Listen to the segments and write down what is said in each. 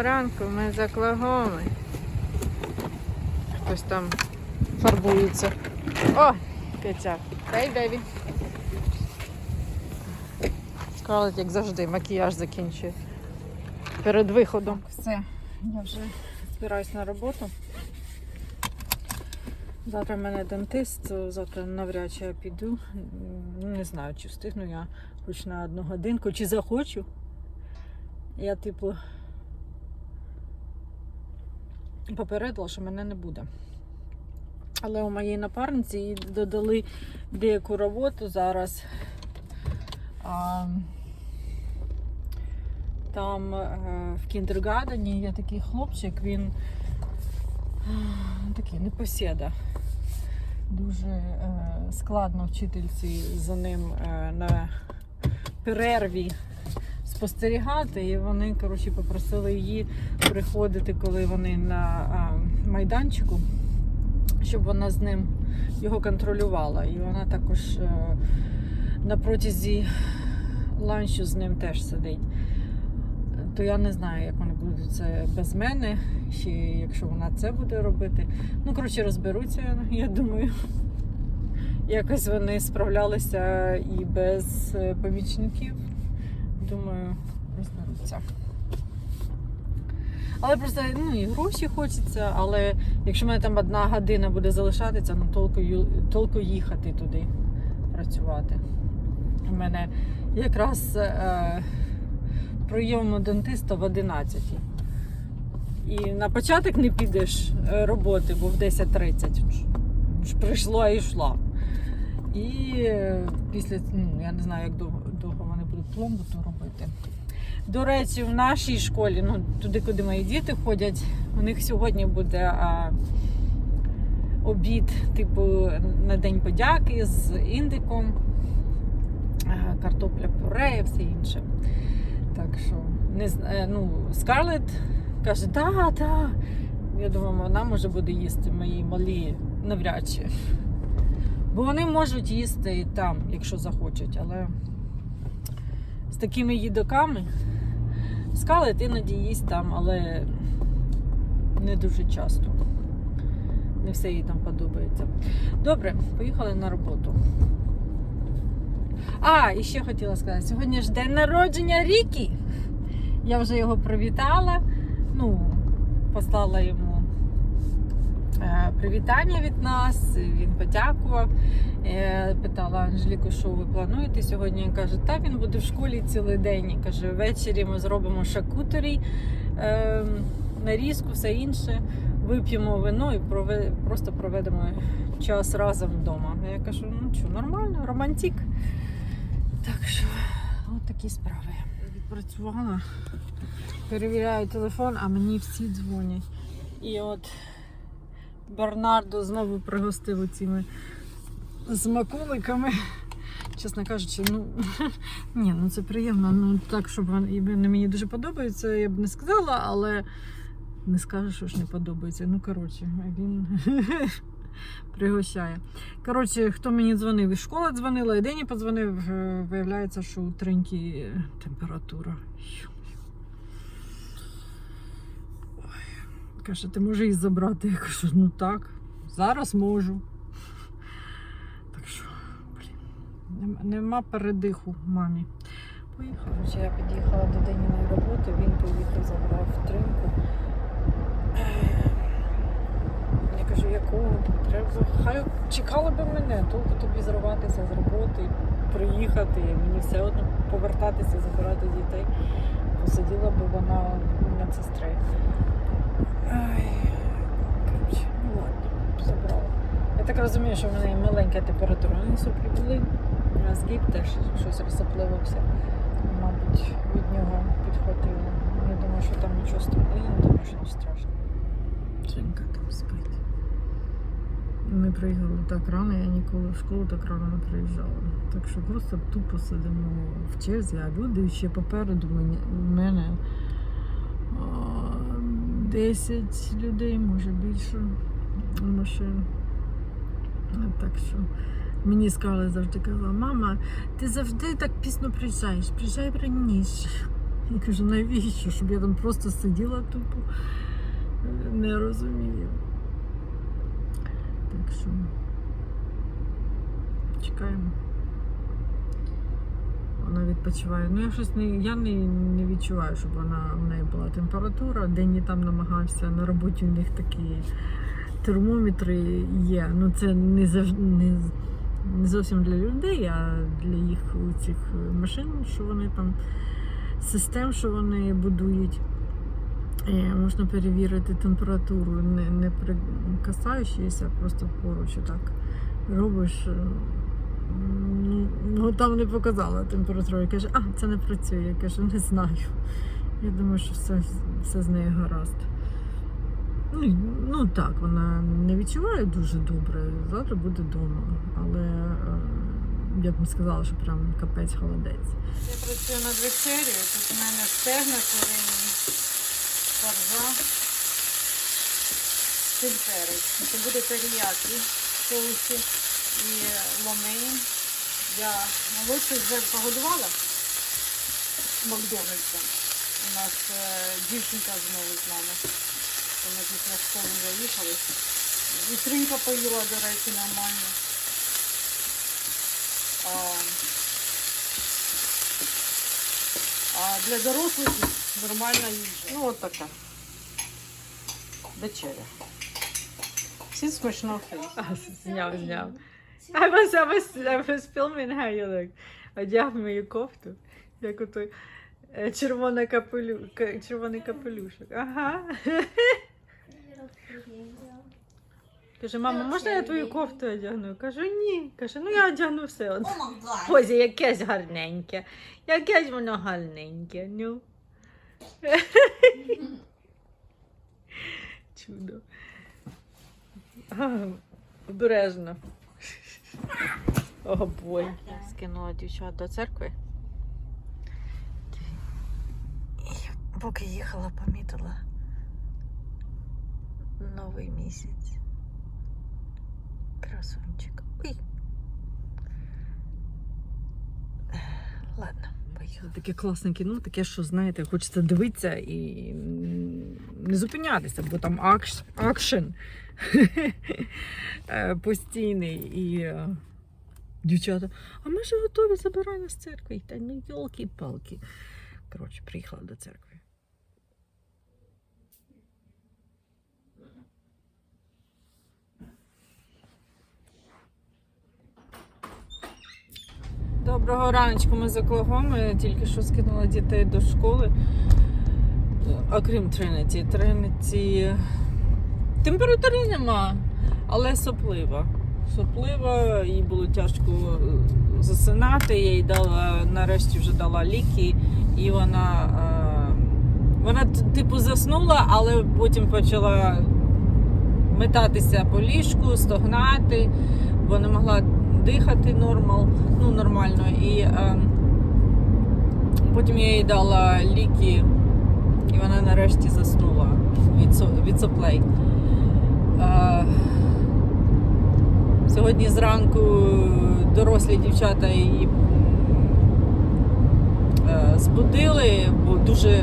Доброго ранку, ми з Оклагоми. Хтось там фарбується. О, Китя. Hey, бейбі. Скарлет, як завжди, макіяж закінчує. Перед виходом. Все, я вже збираюсь на роботу. Завтра в мене дентист, завтра навряд чи я піду. Ну, Не знаю, чи встигну я хоч на одну годинку, чи захочу. Я, типу, попередила, що мене не буде. Але у моїй напарниці їй додали деяку роботу зараз. А, там е, в кіндергардені є такий хлопчик, він а, такий непосіда. Дуже е, складно вчительці за ним е, на перерві спостерігати, і вони коротше, попросили її приходити, коли вони на а, майданчику, щоб вона з ним його контролювала. І вона також е, на протязі ланчу з ним теж сидить. То я не знаю, як вони будуть це без мене, чи якщо вона це буде робити. Ну, коротше, розберуться, я думаю. Якось вони справлялися і без е, помічників. Думаю, розберуться. Але просто ну, і гроші хочеться, але якщо в мене там одна година буде залишатися, ну толку, толку їхати туди працювати. У мене якраз е, прийом у дентиста в 11. І на початок не підеш е, роботи, бо в 10.30 ж- ж прийшла і йшла. І е, після, ну, я не знаю, як довго, вони будуть пломбу ту робити. До речі, в нашій школі, ну туди, куди мої діти ходять, у них сьогодні буде а, обід, типу, на День подяки з індиком, а, картопля пюре і все інше. Так що, не ну, Скарлет каже, да, да. Я думаю, вона може буде їсти мої малі навряд чи. Бо вони можуть їсти і там, якщо захочуть, але з такими їдоками скалет іноді їсть там, але не дуже часто. Не все їй там подобається. Добре, поїхали на роботу. А, і ще хотіла сказати, сьогодні ж день народження Рікі. Я вже його привітала. Ну, послала йому привітання від нас. Він подякував. Е, Питала Анжеліку, що ви плануєте сьогодні. Він каже, та він буде в школі цілий день. І каже, ввечері ми зробимо шакутері, е, нарізку, все інше. Вип'ємо вино і просто проведемо час разом вдома. Я кажу, ну що, нормально, романтик. Так що, от такі справи. Відпрацювала, перевіряю телефон, а мені всі дзвонять. І от Бернардо знову пригостив цими смаколиками. Чесно кажучи, ну ні, ну це приємно. Ну так, щоб вони мені дуже подобаються, я б не сказала, але не скажу, що ж не подобається. Ну, коротше, він пригощає. Коротше, хто мені дзвонив, із школи дзвонила, і Дені подзвонив, е, виявляється, що у треньки температура. Каже, ти можеш її забрати? Я кажу, ну так, зараз можу. Так що, блін, нема передиху мамі. Поїхала. Я під'їхала до Деніної роботи, він поїхав, забрав тринку. Я кажу, якого треба? Хай чекали би мене, толку тобі зриватися з роботи, приїхати. Мені все одно повертатися, забирати дітей. Посиділа би вона медсестри. Я так розумію, що в мене маленька температура. Соплі були. А згиб теж щось розсопливився. Мабуть, від нього підхватило. Я думаю, що там нічого страшного. Я не думаю, що не страшно. Женька там спить. Ми приїхали так рано, я ніколи в школу так рано не приїжджала. Так що просто тупо сидимо в черзі, а люди ще попереду мене, 10 людей, може більше машин. Так що мені сказали завжди казала, мама, ти завжди так пізно приїжджаєш, приїжджай раніше. Я кажу, навіщо? Щоб я там просто сиділа тупо. Не розумію. Так що чекаємо. Вона відпочиває. Ну, я щось не, я не, не відчуваю, щоб вона в неї була температура. Денні там намагався. На роботі у них такі термометри є. Ну це не завжди не, не зовсім для людей, а для їх цих машин, що вони там, систем, що вони будують. Е, Можна перевірити температуру, не, не прикасаючись, а просто поруч так робиш. Ну, там не показала температуру. Я кажу, а, це не працює. Я кажу, не знаю. Я думаю, що все, все з нею гаразд. Ну, ну так, вона не відчуває дуже добре. Завтра буде вдома. Але е, я б сказала, що прям капець холодець. Я працюю над вечерею. Тут у мене стегна корінні, фаржа, сельперець. Це буде теріяки соусі і ломейн. Я молодшу вже погодувала Макдональдсом. У нас е, дівчинка знову з нами. Ми після школи заїхали. І тринька поїла, до речі, нормально. А, а для дорослих нормальна їжа. Ну, от така. Вечеря. Всі смачно Зняв, зняв. I was, I was, I was filming how you look. Одяг мою кофту, як отой е, червона капелю, ка- червоний капелюшок. Ага. Каже, мама, можна я твою кофту одягну? Кажу, ні. Каже, ну я одягну все одно. Oh my god. Боже, якесь гарненьке. Якесь воно гарненьке. Ну. Чудо. А, Обережно. О, бой. Скинула дівчат до церкви. І поки їхала, помітила новий місяць. Красунчик. Ой. Ладно, Таке класне кіно, таке, що, знаєте, хочеться дивитися і не зупинятися, бо там акш, акшен Е, постійний. І е, дівчата, а ми ж готові забирай з церкви. Та ну йолки-палки. Коротше, приїхала до церкви. Доброго раночку, ми за Клогоми. Тільки що скинула дітей до школи. Окрім Триниті. Триниті температури нема, але соплива. Соплива, їй було тяжко е, засинати. Я їй дала, нарешті вже дала ліки, і вона, е, вона типу заснула, але потім почала метатися по ліжку, стогнати, бо не могла дихати нормал, ну, нормально. І е, потім я їй дала ліки, і вона нарешті заснула від, від соплей. Е, сьогодні зранку дорослі дівчата її е, збудили, бо дуже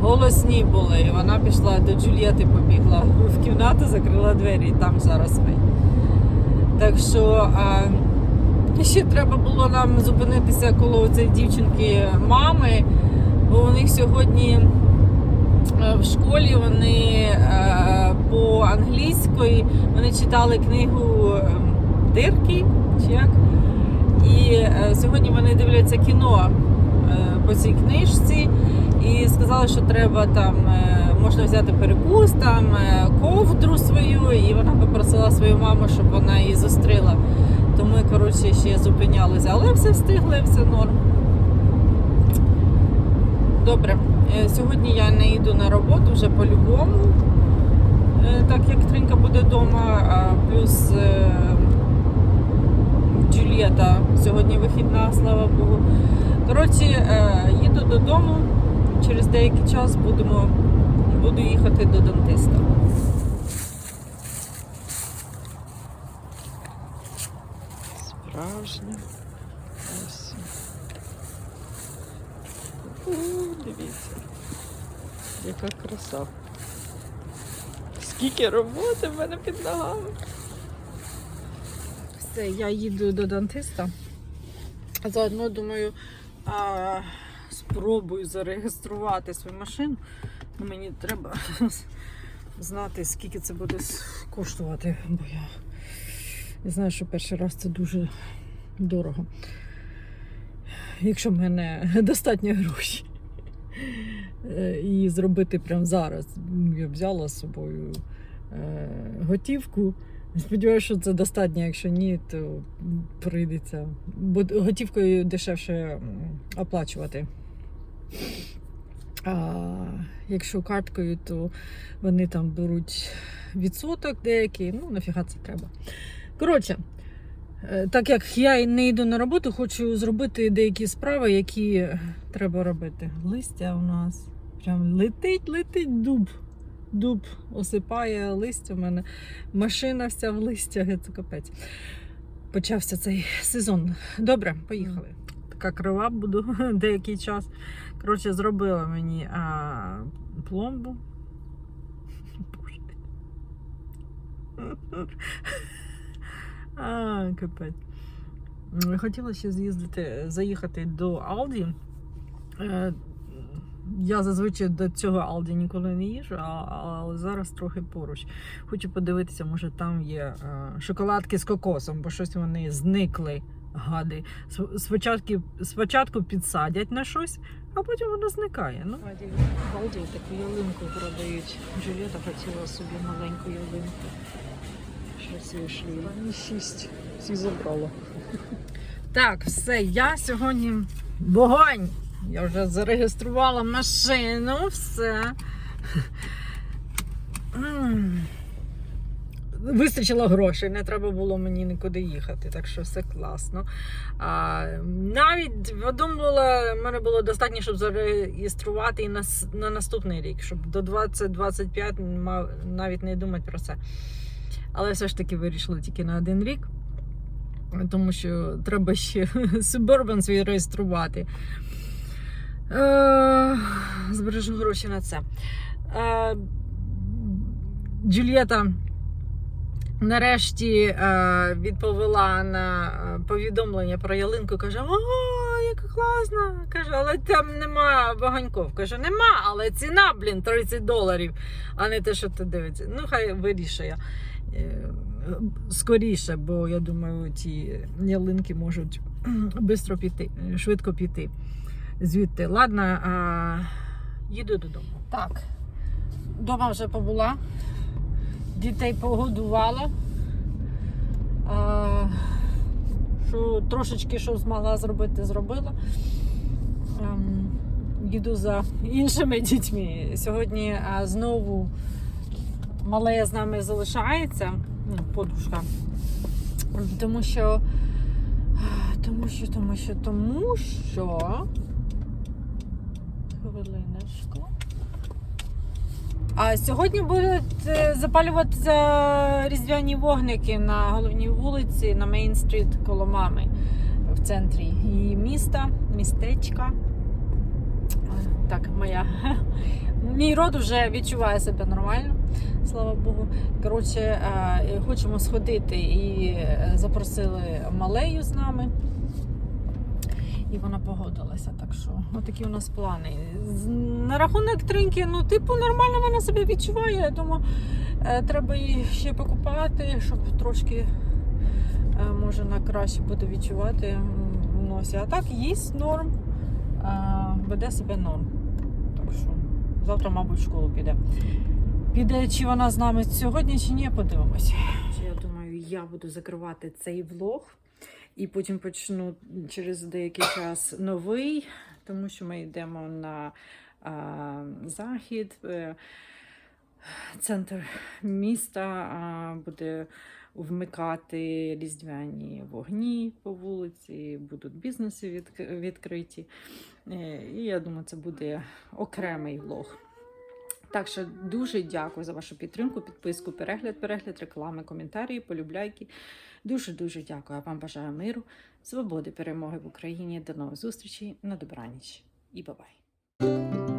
голосні були. І вона пішла до Джульєти, побігла в кімнату, закрила двері і там зараз спить. Так що ще треба було нам зупинитися коло цієї дівчинки мами, бо у них сьогодні е, в школі вони е, по англійської вони читали книгу е, Дирки чи як. І е, сьогодні вони дивляться кіно по цій книжці і сказали, що треба там можна взяти перекус, там ковдру свою, і вона попросила свою маму, щоб вона її зустріла. То ми, коротше, ще зупинялися, але все встигли, все норм. Добре, Е, сьогодні я не йду на роботу вже по-любому, е, так як Тринка буде вдома, плюс е, Джульєта сьогодні вихідна, слава Богу. Коротше, їду додому. Через деякий час будемо, буду їхати до дантиста. Справжня осінь. О, дивіться. Яка краса. Скільки роботи в мене під ногами. Все, я їду до дантиста. Заодно думаю, а, спробую зареєструвати свою машину. Ну, Мені треба знати, скільки це буде коштувати, бо я знаю, що перший раз це дуже дорого. Якщо в мене достатньо грошей. Е, І зробити прямо зараз. Я взяла з собою е, готівку. Сподіваюся, що це достатньо. Якщо ні, то прийдеться. Бо готівкою дешевше оплачувати. А якщо карткою, то вони там беруть відсоток деякий. Ну, нафіга це треба. Коротше, так як я не йду на роботу, хочу зробити деякі справи, які треба робити. Листя у нас прям летить, летить дуб. Дуб осипає листя в мене. Машина вся в листях, це капець. Почався цей сезон. Добре, поїхали. Така крива буду деякий час. Коротше, зробила мені а, пломбу. Боже. А, капець. Хотіла ще з'їздити, заїхати до Алді. Е, Я зазвичай до цього Алді ніколи не їжу, але зараз трохи поруч. Хочу подивитися, може там є е, шоколадки з кокосом, бо щось вони зникли, гади. Спочатку, спочатку підсадять на щось, а потім воно зникає. Ну. В Алді таку ялинку продають. Джуліта хотіла собі маленьку ялинку. Щось вийшли. Шість. Всі забрала. Так, все, я сьогодні вогонь. Я вже зареєструвала машину, все. Вистачило грошей, не треба було мені нікуди їхати, так що все класно. А, навіть подумала, в мене було достатньо, щоб зареєструвати і на, на наступний рік, щоб до 2025 мав навіть не думати про це. Але все ж таки вирішила тільки на один рік, тому що треба ще Suburban свій реєструвати. Е, збережу гроші на це. Е, Джульєта нарешті е, відповіла на повідомлення про ялинку. Каже: О, яка класна! Каже, але там нема вогоньков. Каже, нема, але ціна, блін, 30 доларів, а не те, що ти дивиться. Ну, хай вирішує. Е, Скоріше, бо я думаю, ті ялинки можуть швидко піти, швидко піти звідти. Ладно, а, їду додому. Так, вдома вже побула, дітей погодувала. А, що трошечки що змогла зробити, зробила. Ем, їду за іншими дітьми. Сьогодні знову малея з нами залишається, ну, подружка. Тому що, тому що, тому що, тому що. Хвилиночку. А сьогодні будуть е, запалюватися різдвяні вогники на головній вулиці на Мейн-стріт коло мами в центрі її міста, містечка. Е, Так, моя. Мій род вже відчуває себе нормально, слава Богу. Коротше, е, хочемо сходити і е, запросили малею з нами. І вона погодилася. Так що отакі у нас плани. На рахунок триньки, ну, типу, нормально вона себе відчуває. Я думаю, е, треба її ще покупати, щоб трошки може на краще буде відчувати в носі. А так їсть норм, веде себе норм. Так що завтра, мабуть, в школу піде. Піде, чи вона з нами сьогодні, чи ні, подивимось. Я думаю, я буду закривати цей влог. І потім почну через деякий час новий, тому що ми йдемо на а, захід. е, Центр міста а, буде вмикати різдвяні вогні по вулиці, будуть бізнеси відк- відкриті. Е, І я думаю, це буде окремий влог. Так що дуже дякую за вашу підтримку, підписку, перегляд, перегляд, реклами, коментарі, полюбляйки. Дуже дуже дякую. Я вам бажаю миру, свободи, перемоги в Україні. До нових зустрічей на добраніч і бабай.